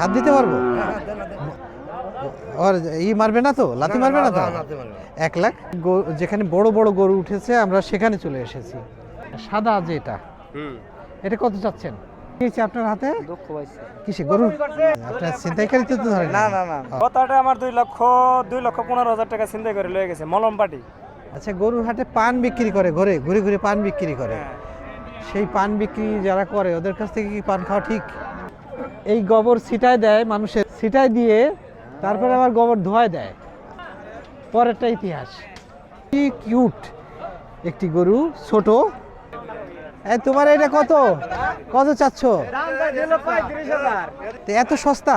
হাত দিতে পারব? ই মারবে না তো? লাথি মারবে না তো? এক লাখ। যেখানে বড় বড় গরু উঠেছে আমরা সেখানে চলে এসেছি। সাদা যে এটা কত চাচ্ছেন? আপনার হাতে? কিসে গরু? আপনার ছিনতাইকারী তো ধরে না না না কথাটা আমার দুই লক্ষ দুই লক্ষ পনেরো হাজার টাকা চিন্তা করে লয়ে গেছে মলম পাটি আচ্ছা গরুর হাটে পান বিক্রি করে ঘরে ঘুরে ঘুরে পান বিক্রি করে। হ্যাঁ। সেই পান বিক্রি যারা করে ওদের কাছ থেকে কি পান খাওয়া ঠিক? এই গোবর ছিটায় দেয় মানুষের ছিটায় দিয়ে তারপরে আবার গোবর ধোয়ায় দেয়। পরেরটা ইতিহাস। কি কিউট একটি গরু ছোট। এই তোমার এটা কত? কত চাচ্ছ? তো এত সস্তা?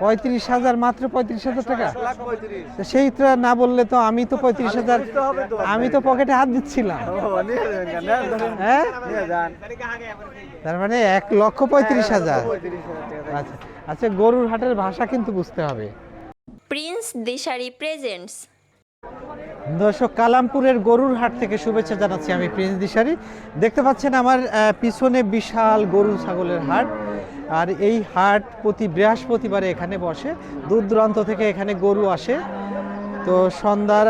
পঁয়ত্রিশ হাজার মাত্র পঁয়ত্রিশ হাজার টাকা। তো সেইটা না বললে তো আমি তো পঁয়ত্রিশ হাজার আমি তো। পকেটে হাত দিচ্ছিলাম। হ্যাঁ? তার মানে এক লক্ষ পঁয়ত্রিশ হাজার। আচ্ছা আচ্ছা গরুর হাটের ভাষা কিন্তু বুঝতে হবে। Prince Dishari presents. দর্শক কালামপুরের গরুর হাট থেকে শুভেচ্ছা জানাচ্ছি আমি প্রিন্স দিশারি। দেখতে পাচ্ছেন আমার আহ, পিছনে বিশাল গরু ছাগলের হাট। আর এই হাট প্রতি বৃহস্পতিবারে এখানে বসে। দূর দূরান্ত থেকে এখানে গরু আসে। তো সন্ধ্যার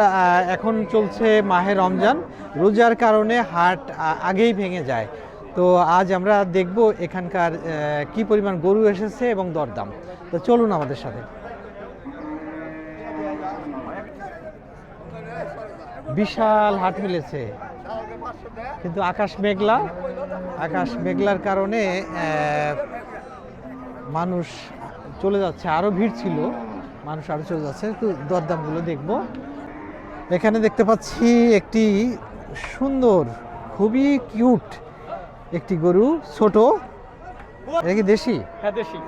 এখন চলছে মাহে রমজান। রোজার কারণে হাট আগেই ভেঙে যায়। তো আজ আমরা দেখব এখানকার কি পরিমাণ গরু এসেছে এবং দরদাম। তো চলুন আমাদের সাথে। বিশাল হাট মিলেছে। কিন্তু আকাশ মেঘলা। আকাশ মেঘলার কারণে মানুষ চলে যাচ্ছে আরও ভিড় ছিল মানুষ আরও চলে যাচ্ছে একটু দরদামগুলো দেখব। এখানে দেখতে পাচ্ছি একটি সুন্দর খুবই কিউট একটি গরু ছোট। এটা কি দেশি? হ্যাঁ দেশি।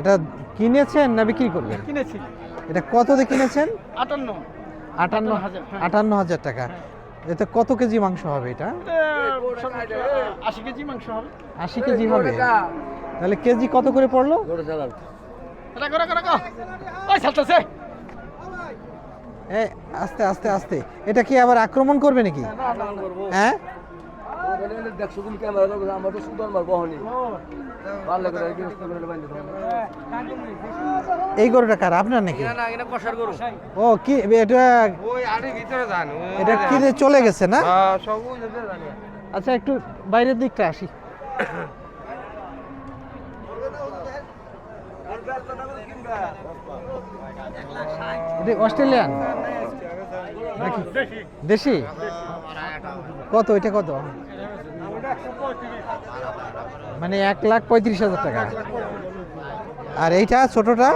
এটা কিনেছেন না বিক্রি করবেন কিনেছি। এটা কত দিয়ে কিনেছেন? আটান্ন। আটান্ন হাজার, হ্যাঁ। আটান্ন হাজার টাকা। এতে কত কেজি মাংস হবে এটা? আশি কেজি মাংস হবে। আশি কেজি হবে। তাহলে কেজি কত করে পড়ল? আস্তে আস্তে আস্তে। এটা কি আবার আক্রমণ করবে নাকি? হ্যাঁ? এই গরুটা কার? আপনার নাকি? ও কি এটা ওই আড়ি ভিতরে যান এটা কি চলে গেছে না? যান আচ্ছা একটু বাইরের দিকটা আসি। অস্ট্রেলিয়ান? দেশি? কত? এটা কত? মানে এক লাখ পঁয়ত্রিশ হাজার টাকা। আর এইটা ছোটটা?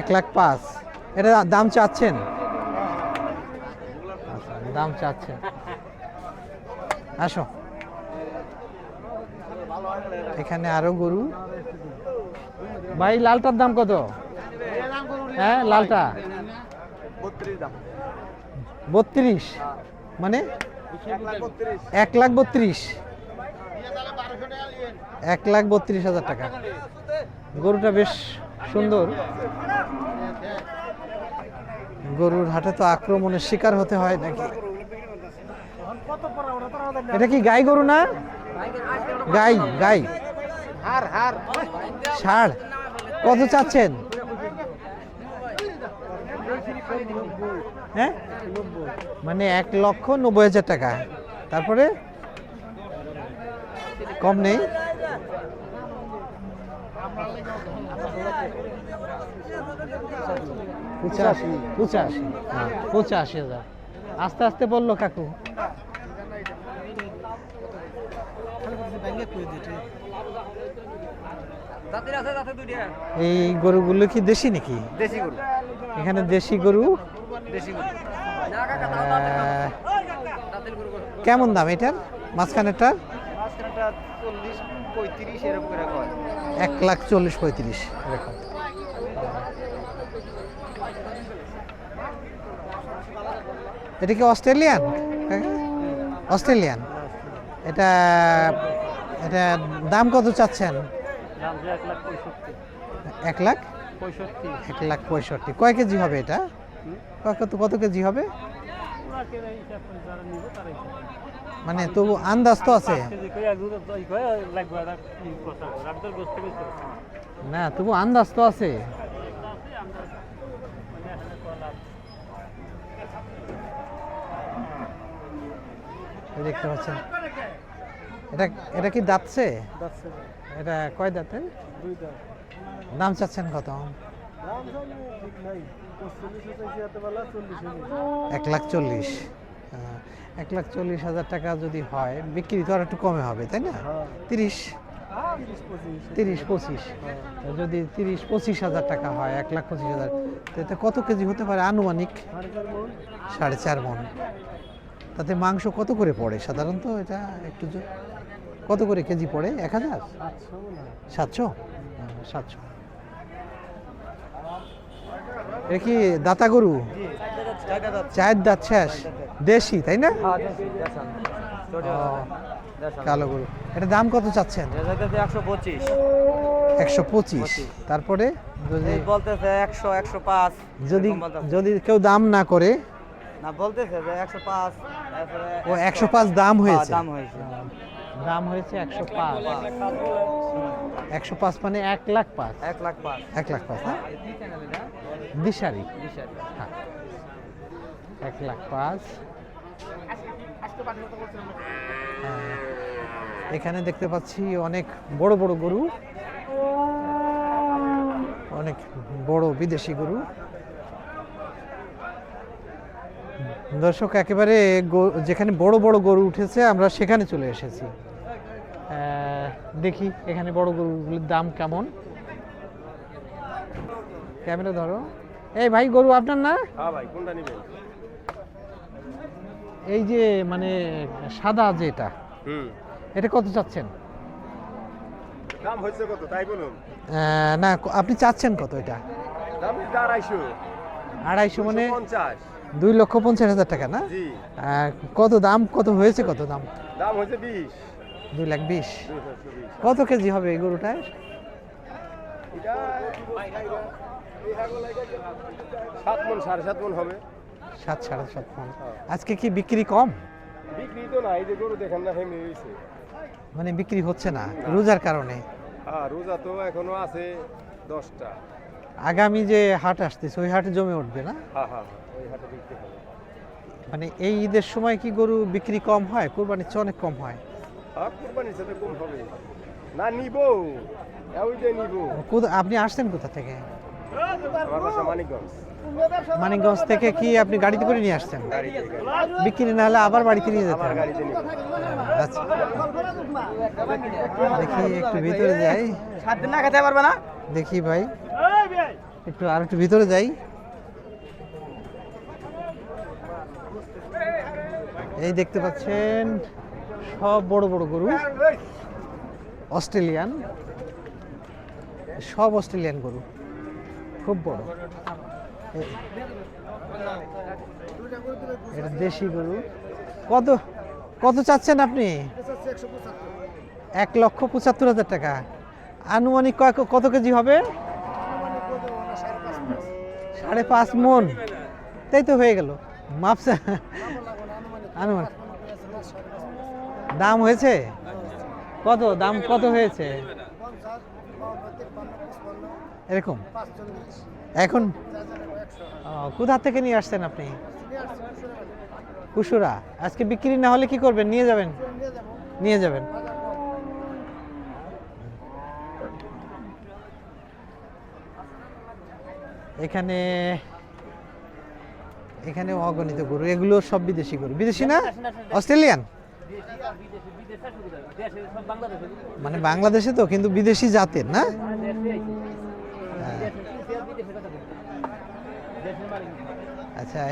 এক লাখ পাঁচ। এটা দাম চাচ্ছেন? দাম চাচ্ছেন। আসো। এখানে আরও গরু। ভাই, লালটার দাম কত? হ্যাঁ লালটা। বত্রিশ। মানে? এক লাখ বত্রিশ। এক লাখ বত্রিশ হাজার টাকা। গরুটা বেশ সুন্দর। গরুর হাটে তো আক্রমণের শিকার হতে হয় নাকি? এটা কি গাই গরু না? গাই গাই। হার হার ষাড়। কত চাচ্ছেন? হ্যাঁ? মানে এক লক্ষ নব্বই হাজার টাকা। তারপরে? কম নেই? পঁচাশি। পঁচাশি। হ্যাঁ পঁচাশি হাজার। আস্তে আস্তে বলল কাকু। এই গরুগুলো কি দেশি নাকি? দেশি গরু। এখানে দেশি গরু। কেমন দাম এটার? মাঝখানেরটার? এক লাখ চল্লিশ পঁয়ত্রিশ। এরকম এটা কি অস্ট্রেলিয়ান? অস্ট্রেলিয়ান। এটা এটা দাম কত চাচ্ছেন? এক লাখ? এক লাখ পঁয়ষট্টি। কয় কেজি হবে এটা? কত কত কেজি হবে। মানে তবু আন্দাজ তো আছে। না তবু আন্দাজ তো আছে। দেখতে পাচ্ছেন। এটা এটা কি দাঁতছে? এটা কয় দাঁতে। দাম চাচ্ছেন কত? এক লাখ চল্লিশ। এক লাখ চল্লিশ হাজার টাকা যদি হয়, বিক্রি তো আর একটু কমে হবে, তাই না? তিরিশ। তিরিশ পঁচিশ। যদি তিরিশ পঁচিশ হাজার টাকা হয়, এক লাখ পঁচিশ হাজার তাতে কত কেজি হতে পারে আনুমানিক? সাড়ে চার মন। তাতে মাংস কত করে পড়ে? সাধারণত এটা একটু কত করে কেজি পড়ে? এক হাজার? সাতশো? সাতশো। এ কি দাতা গরু? চায়ের দাঁত শেষ। দেশি তাই না? কালো গরু। এটা দাম কত চাচ্ছেন? একশো পঁচিশ। একশো পঁচিশ। তারপরে যদি বলতেছে একশো একশো পাঁচ। যদি যদি কেউ দাম না করে না বলতেছে যে একশো পাঁচ ও একশো পাঁচ দাম হয়েছে। দাম হয়েছে। দাম হয়েছে একশো পাঁচ। একশো পাঁচ মানে এক লাখ পাঁচ। এক লাখ পাঁচ। এক লাখ পাঁচ না? দিশারি। হ্যাঁ। এক লাখ পাঁচ। হ্যাঁ। এখানে দেখতে পাচ্ছি অনেক বড় বড় গরু। অনেক বড় বিদেশি গরু। দর্শক একেবারে যেখানে বড় বড় গরু উঠেছে আমরা সেখানে চলে এসেছি। দেখি এখানে বড় গরুগুলির দাম কেমন। ক্যামেরা ধরো। এই ভাই গরু আপনার না? হ্যাঁ ভাই কোনটা নিবেন? এই যে মানে সাদা যেটা হুম। এটা কত চাচ্ছেন? দাম হয়েছে কত তাই বলুন। না আপনি চাচ্ছেন কত এটা? দাম আড়াইশো। আড়াইশো মানে পঞ্চাশ। দুই লক্ষ পঞ্চাশ হাজার টাকা না? কত দাম কত হয়েছে কত দাম? দাম হয়েছে বিশ। দুই লাখ বিশ। কত কেজি হবে এই গরুটায় সাত মন সাড়ে সাত মন হবে। সাত সাড়ে সাত মণ। আজকে কি বিক্রি কম? বিক্রি তো না এই যে গরু দেখেন না হেমে হয়েছে মানে বিক্রি হচ্ছে না রোজার কারণে? আর রোজা তো এখনও আছে দশটা। আগামী যে হাট আসতেছে ওই হাটে জমে উঠবে না? হ্যাঁ হ্যাঁ ওই হাটে বিক্রি হবে। মানে এই ঈদের সময় কি গরু বিক্রি কম হয়? কোরবানির চেয়ে অনেক কম হয়? আর কোরবানির সাথে কম হবে। না নিব। ওই যে নিব। কোথা- আপনি আসছেন কোথা থেকে? মানিকগঞ্জ থেকে কি আপনি গাড়িতে করে নিয়ে আসছেন? বিক্রি না হলে আবার বাড়িতে নিয়ে যেতে আচ্ছা। দেখি একটু ভিতরে যাই। সাত দিন না খেতে পারবে না? দেখি ভাই। একটু আর একটু ভিতরে যাই। এই দেখতে পাচ্ছেন সব বড় বড় গরু। অস্ট্রেলিয়ান। সব অস্ট্রেলিয়ান গরু। খুব বড়। এটা দেশি গরু। কত কত চাচ্ছেন আপনি? এক লক্ষ পঁচাত্তর হাজার টাকা। আনুমানিক কত কেজি হবে? সাড়ে পাঁচ মন। তাই তো হয়ে গেল। মাপসা আনুমানিক। দাম হয়েছে? কত, দাম কত হয়েছে? এরকম? এখন? কোথা থেকে নিয়ে আসছেন আপনি? কুসুরা। আজকে বিক্রি না হলে কি করবেন? নিয়ে যাবেন? নিয়ে যাবেন। এখানে এখানে অগণিত গরু। এগুলো সব বিদেশি গরু। বিদেশি না? অস্ট্রেলিয়ান? মানে বাংলাদেশে তো, কিন্তু বিদেশি জাতের না হ্যাঁ। আচ্ছা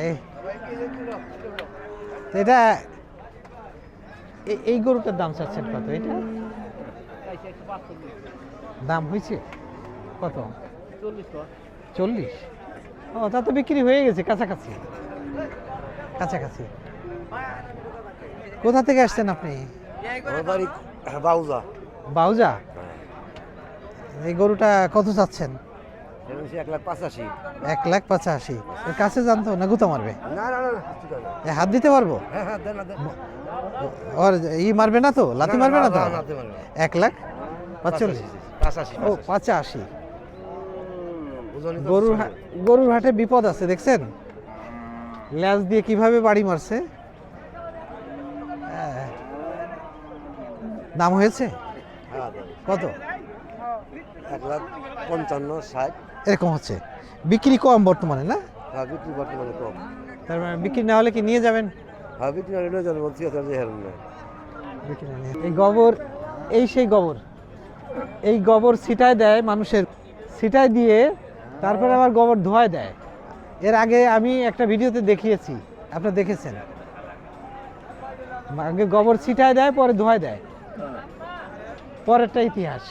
এটা এই গরুটার দাম চাচ্ছেন কত? এটা? দাম হয়েছে? কত? চল্লিশ। ও তা তো বিক্রি হয়ে গেছে কাছাকাছি। কাছাকাছি। কোথা থেকে আসছেন আপনি? বাউজা। বাউজা? এই গরুটা কত চাচ্ছেন? এক লাখ পাঁচাশি। এক লাখ পঁচাশি। এর কাছে জানতো না গুতা মারবে? না না না হাত দিতে পারব? হ্যাঁ হ্যাঁ ওর ই মারবে না তো? লাথি মারবে না তো? এক লাখ পাঁচচল্লিশ। পাঁচাশি ও পাঁচাশি। গরুর গরুর হাটে বিপদ আছে দেখছেন? ল্যাজ দিয়ে কীভাবে বাড়ি মারছে? দাম হয়েছে? কত? এক লাখ পঞ্চান্ন ষাট। এরকম হচ্ছে। বিক্রি কম বর্তমানে না? হ্যাঁ বিক্রি বর্তমানে কম। তার মানে বিক্রি না হলে কি নিয়ে যাবেন? হ্যাঁ বিক্রি হলে নিয়ে যাবে বলছি যে হেরুন না বিক্রি না এই গোবর এই সেই গোবর। এই গোবর ছিটায় দেয় মানুষের ছিটায় দিয়ে তারপরে আবার গোবর ধোয়ায় দেয়। এর আগে আমি একটা ভিডিওতে দেখিয়েছি আপনারা দেখেছেন। আগে গোবর ছিটায় দেয় পরে ধোয়ায় দেয়। পরেরটা ইতিহাস।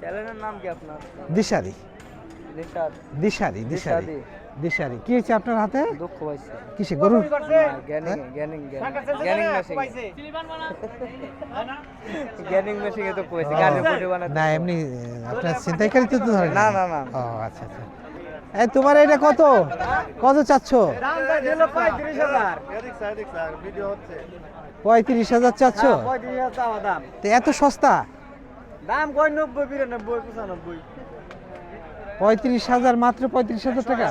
চ্যানেলের নাম কি আপনার? দিশারি। দিশারি দিশারি। দিশারি। দিশারি। কি হয়েছে আপনার হাতে? দুঃখ পাইছে। কিসে গরুর গ্যানিং গ্যানিং গ্যানিং। মেশিং গ্যানিং মেশিং এ তো কইছে গানে ভিডিও বানাতে না এমনি আপনার তো ধরে না, না, না। ও আচ্ছা আচ্ছা। এই তোমার এটা কত? কত চাচ্ছ? দামটা দিল 35000 ভিডিও হচ্ছে। পঁয়ত্রিশ হাজার চাচ্ছ? 35000 চাওয়া দাম। এত সস্তা? দাম কই? 90 92 95 পঁয়ত্রিশ হাজার মাত্র পঁয়ত্রিশ হাজার টাকা।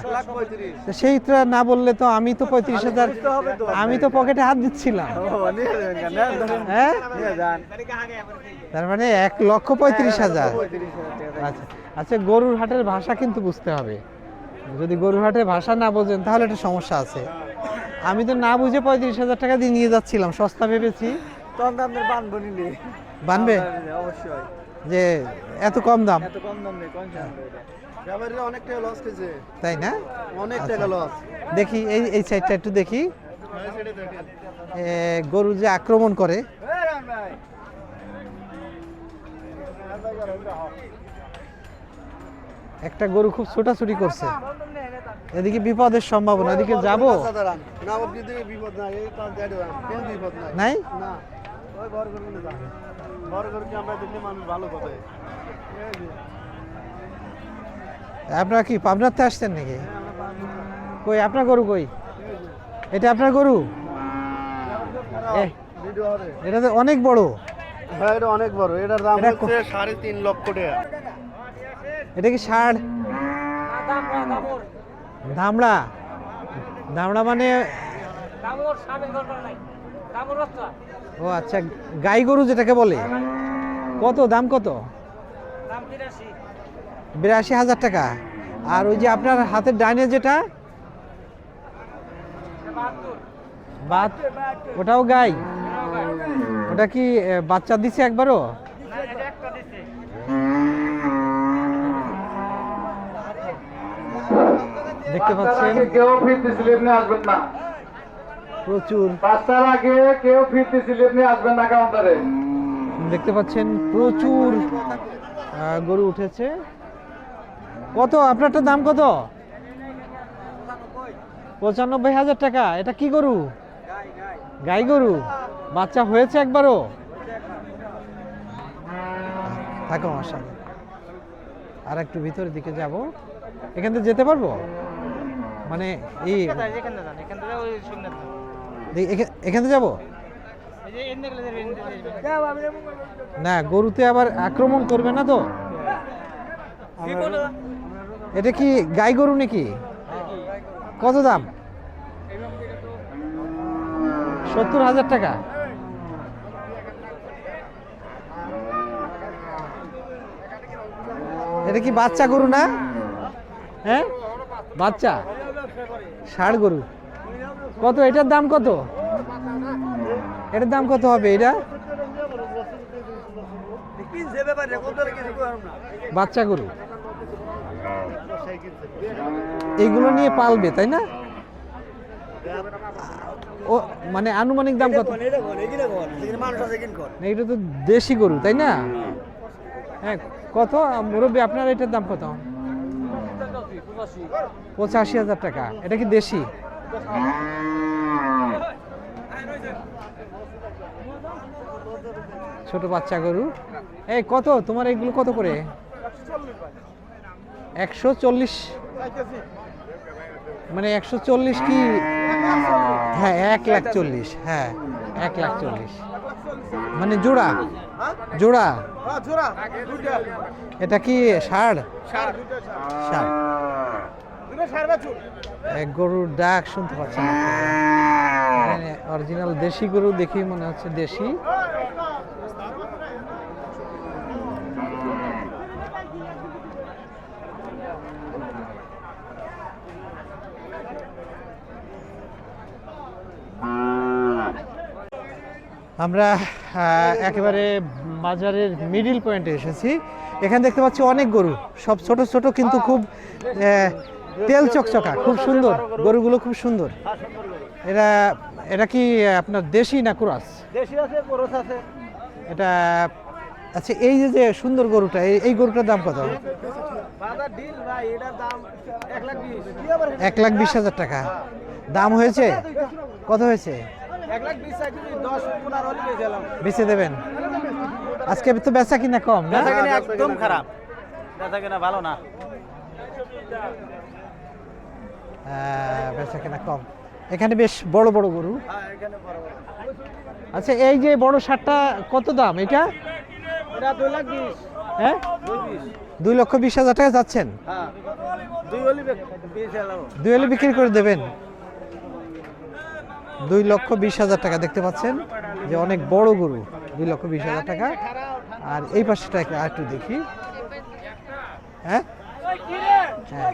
সেইটা না বললে তো আমি তো পঁয়ত্রিশ হাজার। আমি তো। পকেটে হাত দিচ্ছিলাম। হ্যাঁ? তার মানে এক লক্ষ পঁয়ত্রিশ হাজার। আচ্ছা আচ্ছা গরুর হাটের ভাষা কিন্তু বুঝতে হবে। যদি গরুর হাটের ভাষা না বোঝেন তাহলে একটা সমস্যা আছে। আমি তো না বুঝে পঁয়ত্রিশ হাজার টাকা দিয়ে নিয়ে যাচ্ছিলাম সস্তা ভেবেছি। বানবো? অবশ্যই। যে এত কম দাম। এত কম দাম নেই। ব্যাপারীরা অনেক টাকা লস খেয়েছে তাই না? অনেক আচ্ছা। টাকা লস দেখি এই এই সাইডটা একটু দেখি। গরু যে আক্রমণ করে। একটা গরু খুব ছোটাছুটি করছে। এদিকে বিপদের সম্ভাবনা এদিকে যাব? নাই না ওই ঘর ঘর করে যাবে ঘর ঘর কি আমরা দেখলে মানুষ ভালো হবে আপনারা কি পাবনাতে আসছেন নাকি? কই আপনার গরু কই? এটা আপনার গরু? এটা তো অনেক বড়। হ্যাঁ এটা অনেক বড়। এটার দাম হচ্ছে সাড়ে তিন লক্ষ টাকা। এটা কি ষাড়? ধামড়া ধামড়া মানে ও আচ্ছা গাই গরু যেটাকে বলে। কত? দাম কত? বিরাশি হাজার টাকা। আর ওই যে আপনার হাতের ডাইনে যেটা বাত ওটাও গাই। ওটা কি বাচ্চা দিছে একবারও? দেখতে পাচ্ছেন? কেউ ফিরতে স্লিপ নিয়ে আসবেন না। প্রচুর। পাঁচটার আগে কেউ ফিরতে স্লিপ নিয়ে আসবেন না কাউন্টারে। দেখতে পাচ্ছেন প্রচুর গরু উঠেছে। কত? আপনারটার দাম কত? পঁচানব্বই হাজার টাকা। এটা কি গরু? গাই গরু। বাচ্চা হয়েছে একবারও? থাকো আমার সাথে আর একটু ভিতরের দিকে যাব। এখান থেকে যেতে পারব? মানে এই এখান থেকে যাব? না, গরুতে আবার আক্রমণ করবে না তো? এটা কি গাই গরু নাকি? কত দাম? সত্তর হাজার টাকা। এটা কি বাচ্চা গরু না? হ্যাঁ? বাচ্চা। ষাড় গরু। কত? এটার দাম কত? এটার দাম কত হবে এটা? বাচ্চা গরু। এইগুলো নিয়ে পালবে, তাই না? ও মানে আনুমানিক দাম কত? এটা তো দেশি গরু, তাই না? হ্যাঁ কত? মুরব্বী, আপনার এটার দাম কত? পঁচাশি হাজার টাকা। এটা কি দেশি? ছোট বাচ্চা গরু। এই, কত? তোমার এইগুলো কত করে? একশো চল্লিশ মানে একশো চল্লিশ কি? হ্যাঁ এক লাখ চল্লিশ হ্যাঁ এক লাখ চল্লিশ মানে জোড়া? জোড়া? এটা কি ষাড়? এক গরুর ডাক শুনতে পাচ্ছেন অরিজিনাল দেশি গরু দেখি মনে হচ্ছে দেশি। আমরা একেবারে বাজারের মিডিল পয়েন্টে এসেছি। এখানে দেখতে পাচ্ছি অনেক গরু সব ছোট ছোট কিন্তু খুব তেল চকচকা খুব সুন্দর গরুগুলো খুব সুন্দর। এটা এটা কি আপনার দেশি না ক্রস? দেশি আছে খরচ আছে। এটা আচ্ছা এই যে যে সুন্দর গরুটা এই- এই গরুটার দাম কত? এক লাখ বিশ। হাজার টাকা। দাম হয়েছে? কত হয়েছে? বেচে দেবেন? আজকে তো বেচা কিনা কম না? একদম খারাপ। বেচা কেনা ভালো না। বেচা কিনা কম। এখানে বেশ বড় বড় গরু। হ্যাঁ এখানে বড় বড়। আচ্ছা এই যে বড় শার্টটা কত দাম এটা? হ্যাঁ? দুই লক্ষ বিশ হাজার টাকা যাচ্ছেন? হ্যাঁ। দুই হলে বিক্রি করে দেবেন? দুই লক্ষ বিশ হাজার টাকা দেখতে পাচ্ছেন যে অনেক বড় গরু, দুই লক্ষ বিশ হাজার টাকা। আর এই পাশেটা আর একটু দেখি। হ্যাঁ? হ্যাঁ।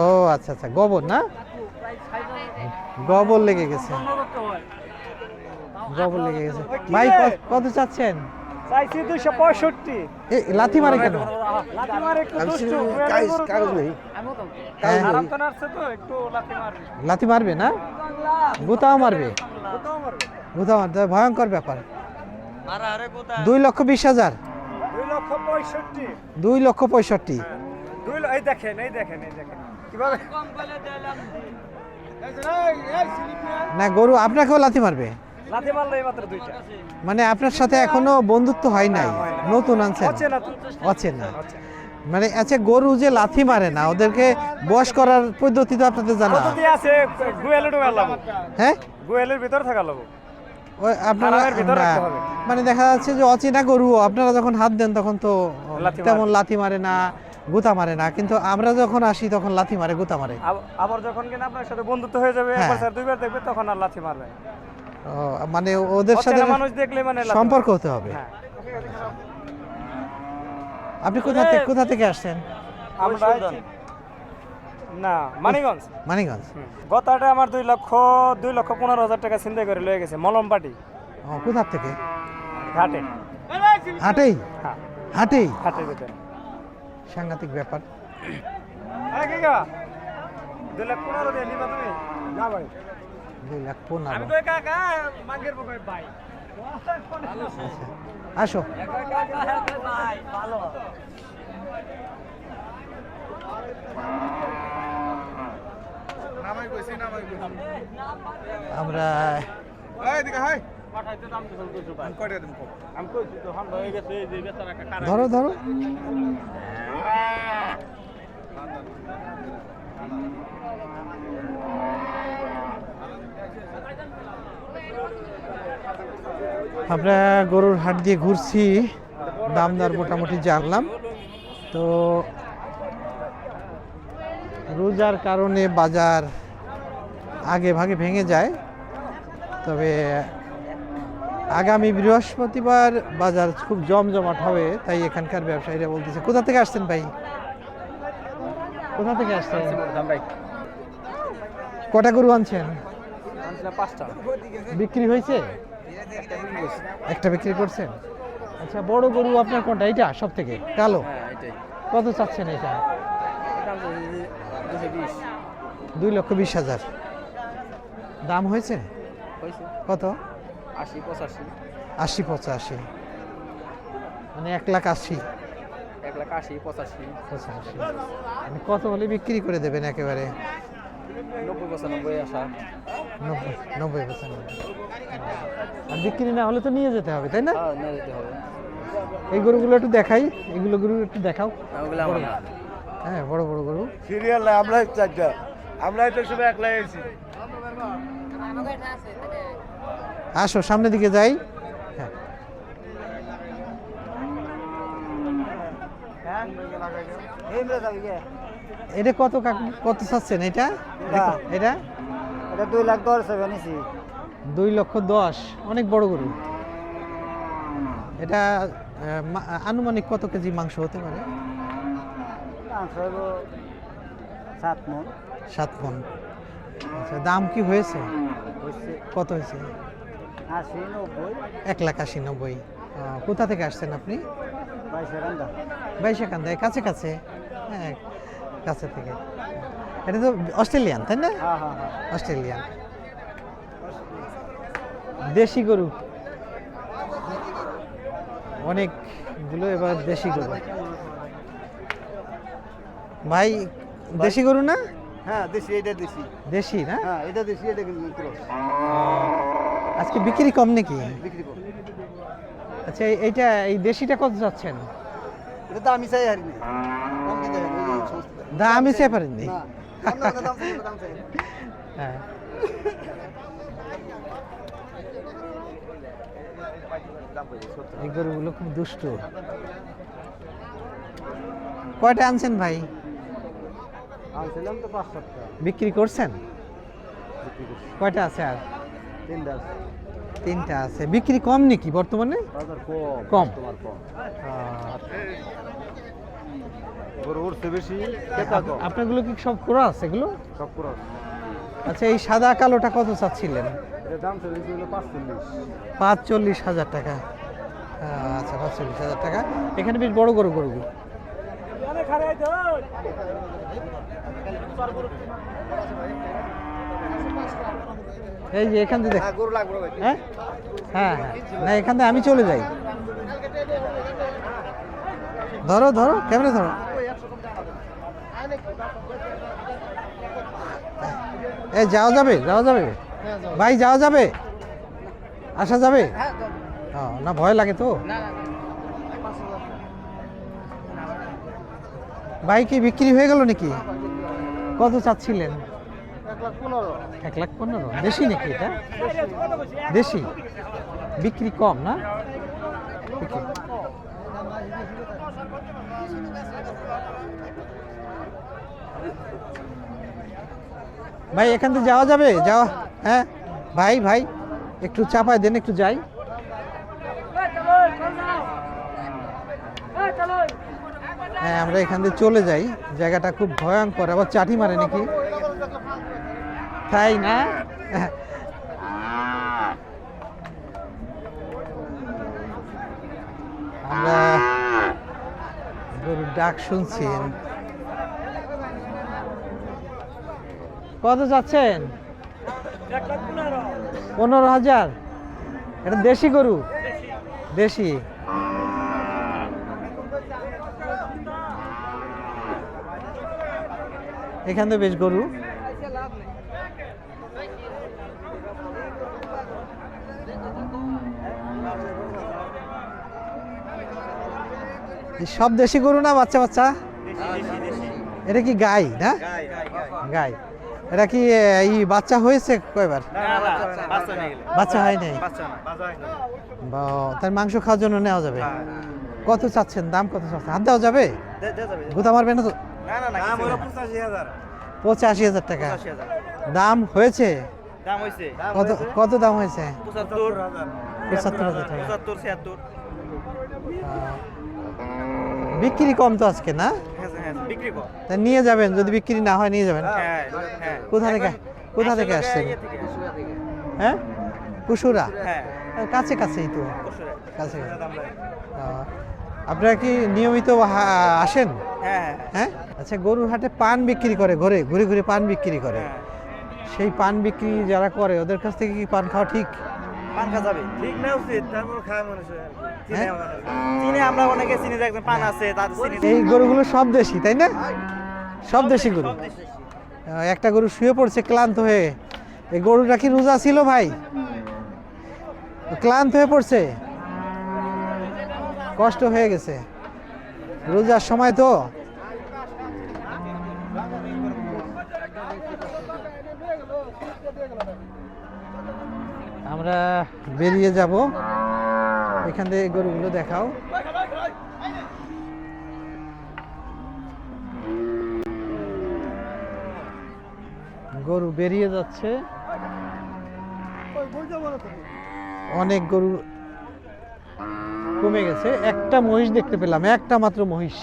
ও আচ্ছা আচ্ছা গোবর না? গোবর লেগে গেছে। গোবর লেগে গেছে। ভাই কত চাচ্ছেন? চাইছি দুইশো পঁয়ষট্টি। এ লাথি মারে কেন? লাঠি মার একটু দুষ্টু কাগজ নেই। হ্যাঁ, মারবে। লাথি মারবে না? গুতাও মারবে? গুতাও মারবে। ভয়ঙ্কর ব্যাপার। দুই লক্ষ বিশ হাজার। দুই লক্ষ পঁয়ষট্টি। এই দেখেন এই দেখেন এই দেখেন। কীভাবে না গরু আপনাকেও লাথি মারবে? লাথি মারলো এই দুইটা। মানে আপনার সাথে এখনও বন্ধুত্ব হয় নাই? নতুন আনছেন? হচ্ছে না অচেনা। মানে আচ্ছা গরু যে লাথি মারে না ওদেরকে বশ করার পদ্ধতি তো আপনাদের জানা? যদি আছে গুয়েলে লাগবো হ্যাঁ? গুয়েলের ভিতর থাকা লাগবো আপনারা আরামের রাখতে হবে। মানে দেখা যাচ্ছে যে অচেনা গরু আপনারা যখন হাত দেন তখন তো তেমন লাথি মারে না গুতা মারে না। কিন্তু আমরা যখন আসি তখন লাথি মারে গুতা মারে। আবার যখন কিনা আপনার সাথে বন্ধুত্ব হয়ে যাবে হ্যাঁ। একবার দুইবার দেখবে তখন আর লাথি মারবে মানে ওদের সাথে মানুষ দেখলে মানে সম্পর্ক হতে হবে। হ্যাঁ। আপনি কোথা থেকে কোথা থেকে আসছেন? আমরা না মানিগঞ্জ মানিগঞ্জ গতাটা আমার দুই লক্ষ দুই লক্ষ পনেরো হাজার টাকা চিন্তা করে লয়ে গেছে মলম পাটি ও কোথা থেকে? ঘাটে। হাটেই? হ্যাঁ। হাটেই? ভিতরে। সাংঘাতিক ব্যাপার? দুই লাখ পনেরো দিয়ে নিবা তুমি? না ভাই। আসো। আমরা ধরো ধরো। আমরা গরুর হাট দিয়ে ঘুরছি। দাম দর মোটামুটি জানলাম। তো রোজার কারণে বাজার আগে ভাগে ভেঙে যায়। তবে আগামী বৃহস্পতিবার বাজার খুব জমজমাট হবে তাই এখানকার ব্যবসায়ীরা বলতেছে কোথা থেকে আসছেন ভাই? কোথা থেকে আসছেন? কটা গরু আনছেন? বিক্রি হয়েছে? একটা বিক্রি করছেন আচ্ছা বড় গরু আপনার কোনটা? এটা সব থেকে কালো কত চাচ্ছেন এটা দুই লক্ষ বিশ হাজার। দাম হয়েছে। কত? আশি পঁচাশি। আশি পঁচাশি। মানে এক লাখ আশি। এক লাখ আশি পঁচাশি। পঁচাশি। মানে কত হলে বিক্রি করে দেবেন একেবারে? নব্বই পঁচানব্বই আসা নব্বই নব্বই পঁচানব্বই আর বিক্রি না হলে তো নিয়ে যেতে হবে তাই না? হ্যাঁ নিয়ে যেতে হবে। এই গরুগুলো একটু দেখাই এগুলো গরু একটু দেখাও। ওগুলো হ্যাঁ বড় বড় গরু। সিরিয়াল না আমরা চারটা আমরা তো সবাই একলাই আছি আসো সামনের দিকে যাই। হ্যাঁ। এটা কত কত চাচ্ছেন এটা? এটা? এটা দুই লাখ দশ নিছি। দুই লক্ষ দশ। অনেক বড় গরু। এটা আনুমানিক কত কেজি মাংস হতে পারে? সাত মন। সাত মন। আচ্ছা দাম কি হয়েছে? কত হয়েছে? এক লাখ আশি নব্বই। কোথা থেকে আসছেন আপনি? বাইশে রান্দা বাইশে কাছে কাছে। হ্যাঁ কাছে থেকে। এটা তো অস্ট্রেলিয়ান তাই না? হ্যাঁ হ্যাঁ হ্যাঁ। অস্ট্রেলিয়ান। দেশি গরু। অনেকগুলো এবার দেশি গরু। ভাই দেশি গরু না? হ্যাঁ দেশি এটা দেশি। দেশি না? হ্যাঁ এটা দেশি এটা আজকে বিক্রি কম নাকি? বিক্রি আচ্ছা এইটা এই দেশিটা কত যাচ্ছেন? এটা তো আমি চাই হারিনি দাম চাই হ্যাঁ। এই গরুগুলো খুব দুষ্ট। কয়টা আনছেন ভাই? বিক্রি করছেন? কয়টা আছে আর? তিনটা আছে। বিক্রি কম নাকি বর্তমানে? কম কম। গরু উঠছে বেশি আপনাগুলো কি সব ক্রস এগুলো? সব ক্রস আচ্ছা এই সাদা কালোটা কত চাচ্ছিলেন? এটা দাম চলে ছিল পাঁচ চল্লিশ পাঁচ চল্লিশ হাজার টাকা। আচ্ছা পাঁচ চল্লিশ হাজার টাকা। এখানে বেশ বড় বড় গরু। এই যে এখান থেকে দেখ গরু লাগবে ভাই। হ্যাঁ? হ্যাঁ হ্যাঁ। না এখান থেকে আমি চলে যাই। ধরো ধরো, ক্যামেরা ধরো। এ, যাওয়া যাবে যাওয়া যাবে? ভাই, যাওয়া যাবে? আসা যাবে? না, ভয় লাগে তো। ভাই, কি বিক্রি হয়ে গেল নাকি? কত চাচ্ছিলেন? এক লাখ পনেরো। দেশি নাকি এটা? দেশি। বিক্রি কম, না? বিক্রি। ভাই, এখান থেকে যাওয়া যাবে? যাওয়া হ্যাঁ? ভাই ভাই, একটু চাপায় দেন, একটু যাই। হ্যাঁ আমরা এখান থেকে চলে যাই। জায়গাটা খুব ভয়ঙ্কর, আবার চাটি মারে নাকি? তাই না আমরা গরুর ডাক শুনছেন। কত যাচ্ছেন? পনেরো হাজার। এটা দেশি গরু? দেশি। এখান থেকে বেশ গরু। সব দেশি গরু না বাচ্চা বাচ্চা? এটা কি গাই না? গাই। এটা কি এই বাচ্চা হয়েছে কয়বার? বাচ্চা হয় নাই? তার মাংস খাওয়ার জন্য নেওয়া যাবে? কত চাচ্ছেন? দাম কত চাচ্ছেন? হাত দেওয়া যাবে? গুতা মারবে না তো? পঁচাশি হাজার। টাকা। দাম হয়েছে? কত কত দাম হয়েছে? পঁচাত্তর। পঁচাত্তর হাজার। টাকা। বিক্রি কম তো আজকে না? হ্যাঁ হ্যাঁ তা নিয়ে যাবেন যদি বিক্রি না হয় নিয়ে যাবেন। হ্যাঁ হ্যাঁ কোথা থেকে? কোথা থেকে আসছেন? হ্যাঁ? কুসুরা? হ্যাঁ। কাছে কাছেই তো। কাছে। আপনারা কি নিয়মিত আসেন? হ্যাঁ। হ্যাঁ? আচ্ছা গরুর হাটে পান বিক্রি করে ঘরে ঘুরে ঘুরে পান বিক্রি করে। হ্যাঁ। সেই পান বিক্রি যারা করে ওদের কাছ থেকে কি পান খাওয়া ঠিক? পান খা যাবে। ঠিক না উচিত তারপর খায় মানুষ চিনে হ্যাঁ? আমরা। অনেকে চিনি দেখবেন পান আছে তার চিনি এই গরুগুলো সব দেশি তাই না? সব দেশি গরু। একটা গরু শুয়ে পড়ছে ক্লান্ত হয়ে। এই গরুটা কি রোজা ছিল ভাই? ক্লান্ত হয়ে পড়ছে? কষ্ট হয়ে গেছে। রোজার সময় তো আমরা বেরিয়ে যাব। এখান থেকে গরুগুলো দেখাও। গরু বেরিয়ে যাচ্ছে। অনেক গরু কমে গেছে। একটা মহিষ দেখতে পেলাম, একটা মাত্র মহিষ।